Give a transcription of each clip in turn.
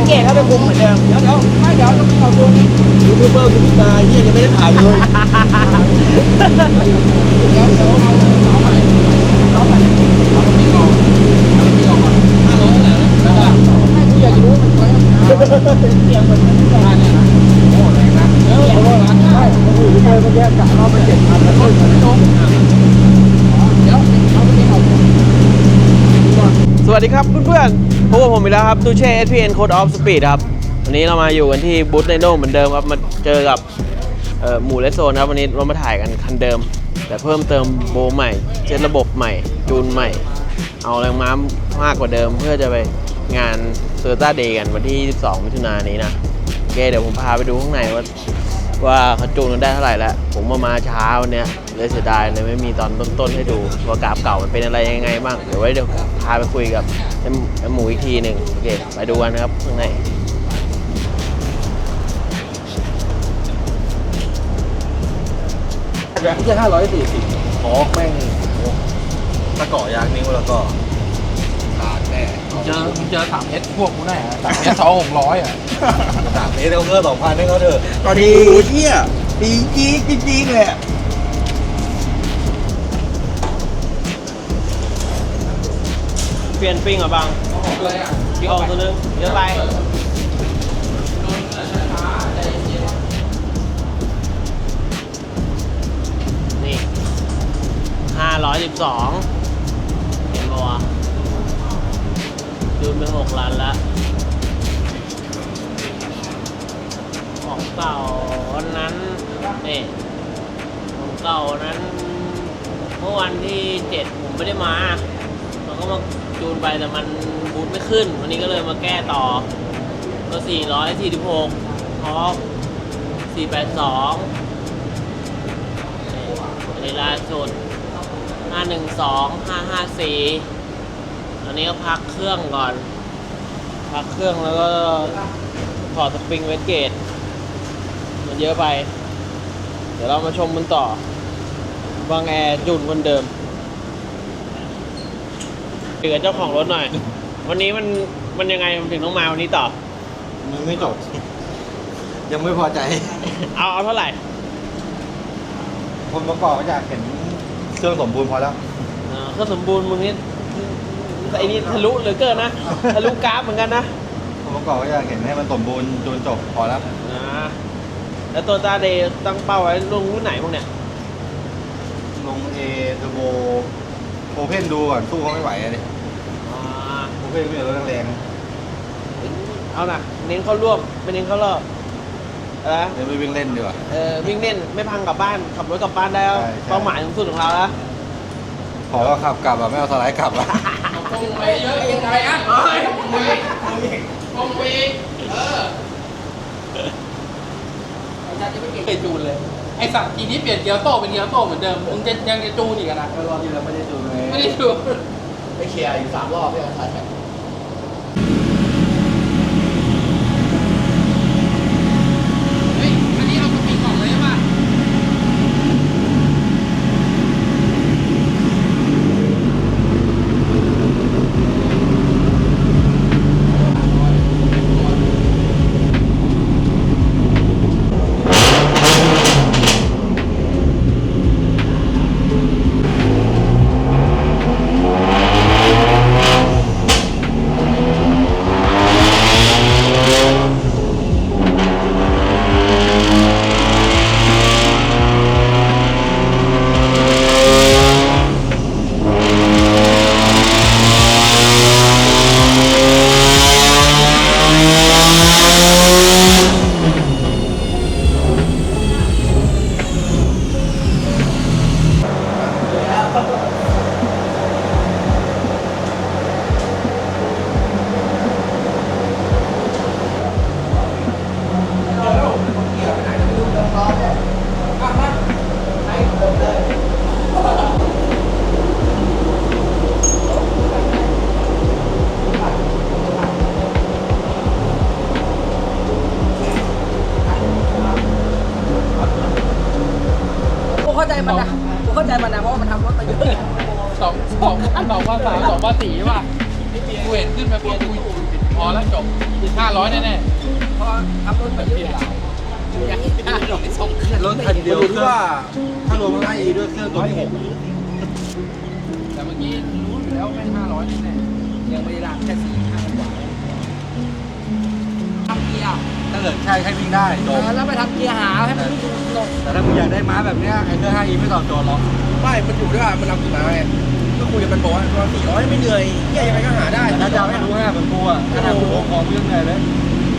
วเกตเข้าไปคุมเหมือนเดิม เดี๋ยวเดี๋ยวไม่เดี๋ยวต้องเอาตัวนี้ยูทูบเบอร์คุณตาเฮียยังไม่ได้ถ่ายเลยเดี๋ยวเดี๋ยวเอาเอาใหม่เอาใหม่เอาตัวนี้ออกเอาตัวนี้ก่อนห้าร้อยเหรอแล้วก็ให้กูอยากจะรู้ว่ามันใช้เสียงเหมือนมันได้เนี่ยนะโอ้แรงนะเออโอ้ร้านใช่โอ้โหเจอเมื่อกี้กะเราไปเจ็ดพันแล้วก็เหมือนโจ๊กเดี๋ยวเอาตัวนี้ออกก่อน ส วัสดีครับเพื่อนๆพบกับผมอีกแล้วครับตูเช่ SPN Code of Speed ครับ วันนี้เรามาอยู่กันที่บูธไดโนเหมือนเดิมครับ มาเจอกับหมู่เลสโซนครับ วันนี้เรามาถ่ายกันคันเดิม แต่เพิ่มเติมโบใหม่เซตระบบใหม่ จูนใหม่ เอาแรงม้ามากกว่าเดิม เพื่อจะไปงานเซอร์ต้าเดย์กันวันที่22มิถุนายนนี้นะโอเคเดี๋ยวผมพาไปดูข้างในว่าว่าเขาจูนกันได้เท่าไหร่แล้ว ผมมามาช้าวันเนี้ย เลยเสียดายเลยไม่มีตอนต้นๆให้ดูว่ากราฟเก่ามันเป็นอะไรยังไงบ้างเดี๋ยวไว้เดี๋ยวพาไปคุยกับไอ้หมูไอ้หมูอีกทีหนึ่งโอเคไปดูกันนะครับข้างในแบบไม่ใช่ห้าร้อยสี่สิบขอแม่งโอ้ถ้าเกาะยางนิ้วแล้วก็ขาดแน่เจอเจอสามเอสพวกกูแน่สามเอสสองหกร้อยอะสามเมตรเอาเงินสองพันให้เขาเถอะก็ดีเที่ยดีจี๊ดจริงๆเลย เปลี่ยนปิ้งเหรอบางพี่ออกตัวนึงเยอะไปนี่ห้าร้อยสิบสองเห็นปะวะดูไปหกล้านละของเก่าวันนั้นนี่ของเก่านั้น เมื่อวันที่เจ็ดผมไม่ได้มา มันก็มา จูนไปแต่มันบูทไม่ขึ้น วันนี้ก็เลยมาแก้ต่อก็ 446ท็อป482อันนี้ล่าสุด 512 554อันนี้ก็พักเครื่องก่อน พักเครื่องแล้วก็ถอดสปริงเวทเกต มันเยอะไป เดี๋ยวเรามาชมมันต่อวางแอร์จุนคนเดิม คุยกับเจ้าของรถหน่อย วันนี้มันมันยังไงมันถึงต้องมาวันนี้ต่อ มันไม่จบ ยังไม่พอใจ เอาเอาเท่าไหร่ คนประกอบก็อยากเห็นเครื่องสมบูรณ์พอแล้ว เออก็สมบูรณ์มึงนี่ไอ้นี่ทะลุเหลือเกินนะทะลุกราฟเหมือนกันนะคนประกอบก็อยากเห็นให้มันสมบูรณ์จนจบพอแล้วนะแล้วตัวตาเดย์ตั้งเป้าไว้ลงรุ่นไหนพวกเนี่ย ลงเอเทอร์โบ โอเพนดูก่อนสู้เขาไม่ไหวอะดิอ่าโอเพนไม่เอารถแรงเอานะเน้นเข้าร่วมไม่เน้นเข้ารอบอะไรนะๆเดี๋ยวไปวิ่งเล่นดีกว่า เออวิ่งเล่นไม่พังกลับบ้าน ขับรถกลับบ้านได้แล้วใช่ใช่ เป้าหมายสูงสุดของเราแล้วขอว่าขับกลับอะไม่เอาสไลด์กลับอะคงไปเยอะคงไปอะคงไปคงไปเออไอ้จัดจะไม่เก่งเลยจูนเลย ไอ้สัตว์ทีนี้เปลี่ยนเกียร์โต้เป็นเกียร์โต้เหมือนเดิมมึงจะยังจะจูนอีกอะนะรอบที่แล้วไม่ได้ดูไงไม่ได้จูนไปเคลียร์อยู่สามรอบพี่อาร์ตเรถคันเดียวที่ว่าถ้ารวมทั้งไอ้ด้วยเครื่องตัวที่หกแต่เมื่อกี้รู้อยู่แล้วไม่ห้าร้อยแน่ยังไม่ได้ล้างแค่สี่ห้ากว่าทำเกียร์ถ้าเกิดใช่ให้วิ่งได้จบแล้วไปทำเกียร์หาให้มันวิ่งลงแต่ถ้ามึงอยากได้ม้าแบบเนี้ยไอ้เครื่อง 5e ไม่ตอบโจทย์หรอกไม่มันอยู่ด้วยว่ามันเอากี่มาไงก็คุยกับมันบอกว่าประมาณสี่ร้อยไม่เหนื่อยเหี้ยยังไงก็หาได้แต่ถ้าจะเอาให้รู้ห้าเหมือนกูอะขนาดกูโถมของกูยังเหนื่อยเลย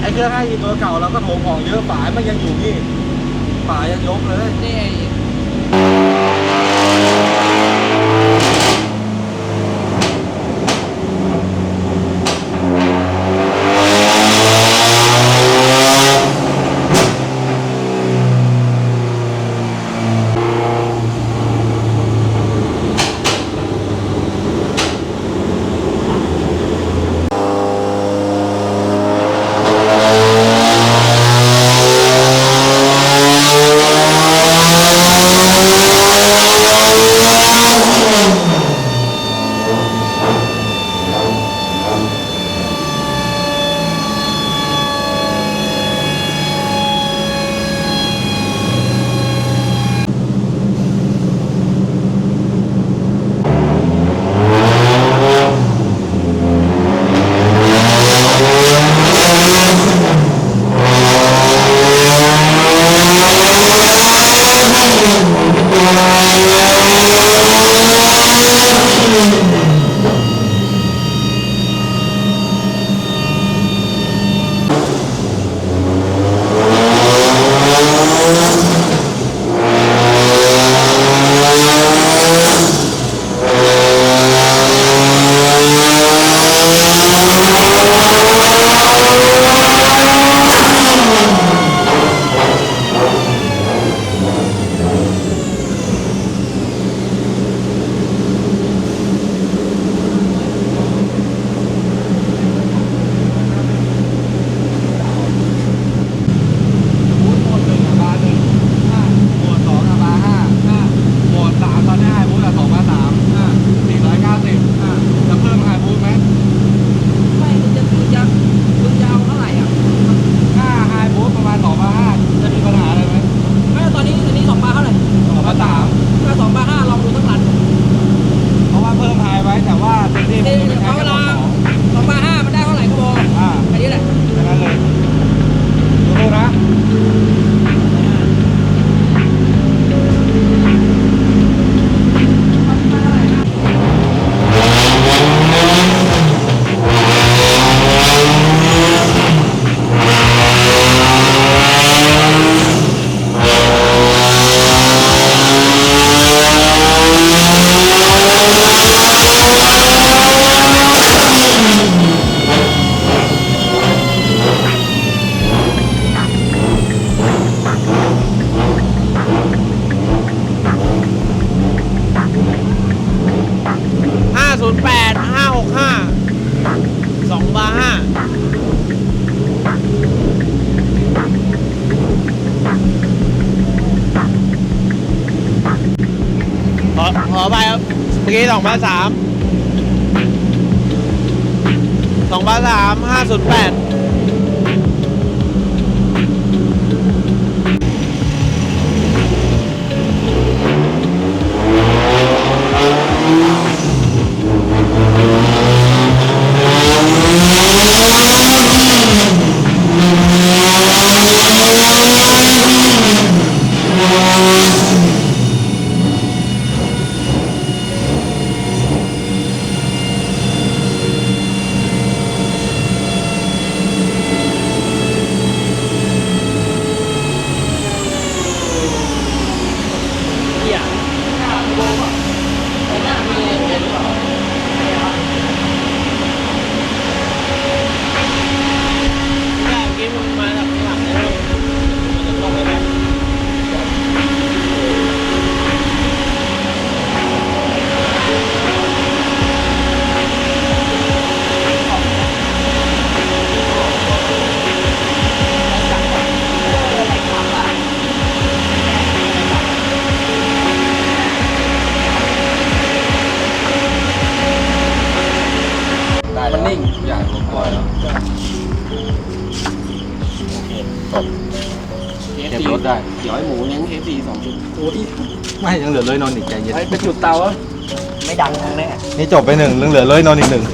ไอ้เครื่อง 5e ตัวเก่าเราก็โถมของเยอะฝามันยังอยู่นี่ ป่ายังยกเลย นี่หม นย์แปดห้าหกห้าสองบาร์ห้าขอขอไปครับเมื่อกี้สองบาร์สามสองบาร์สามห้าศูนย์แปด ลงปล่ยแล้วโอเคจบเก็บรได้ เดี๋ยวให้หมูเลี้ยงเอฟซีสองชุดโอ้ยไม่ยังเหลือเลยนอนอีกใจเย็น ไปจุดเตาอะไม่ดังทางแน่นี่จบไปหนึ่งเหลือเลยนอนอีกหนึ่ง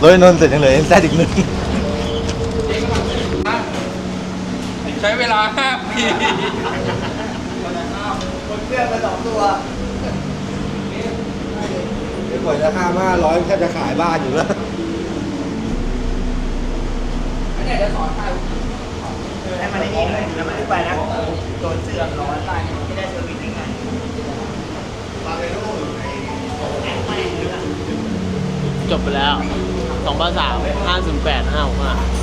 เลยนอนเสร็จยังเหลืออินแซ่อีกหนึ่งใช้เวลาห้าปีคนเพื่อนมาสองตัวเดี๋ยวก่อนจะห้าห้าร้อยแค่จะขายบ้านอยู่แล้ว ให้มันได้ดีหน่อยแล้วมันไปนะโดนเสื่อมร้อนตายไม่ได้เซอร์วิสยังไงจบไปแล้ว2 3 5 0 8 5 6 5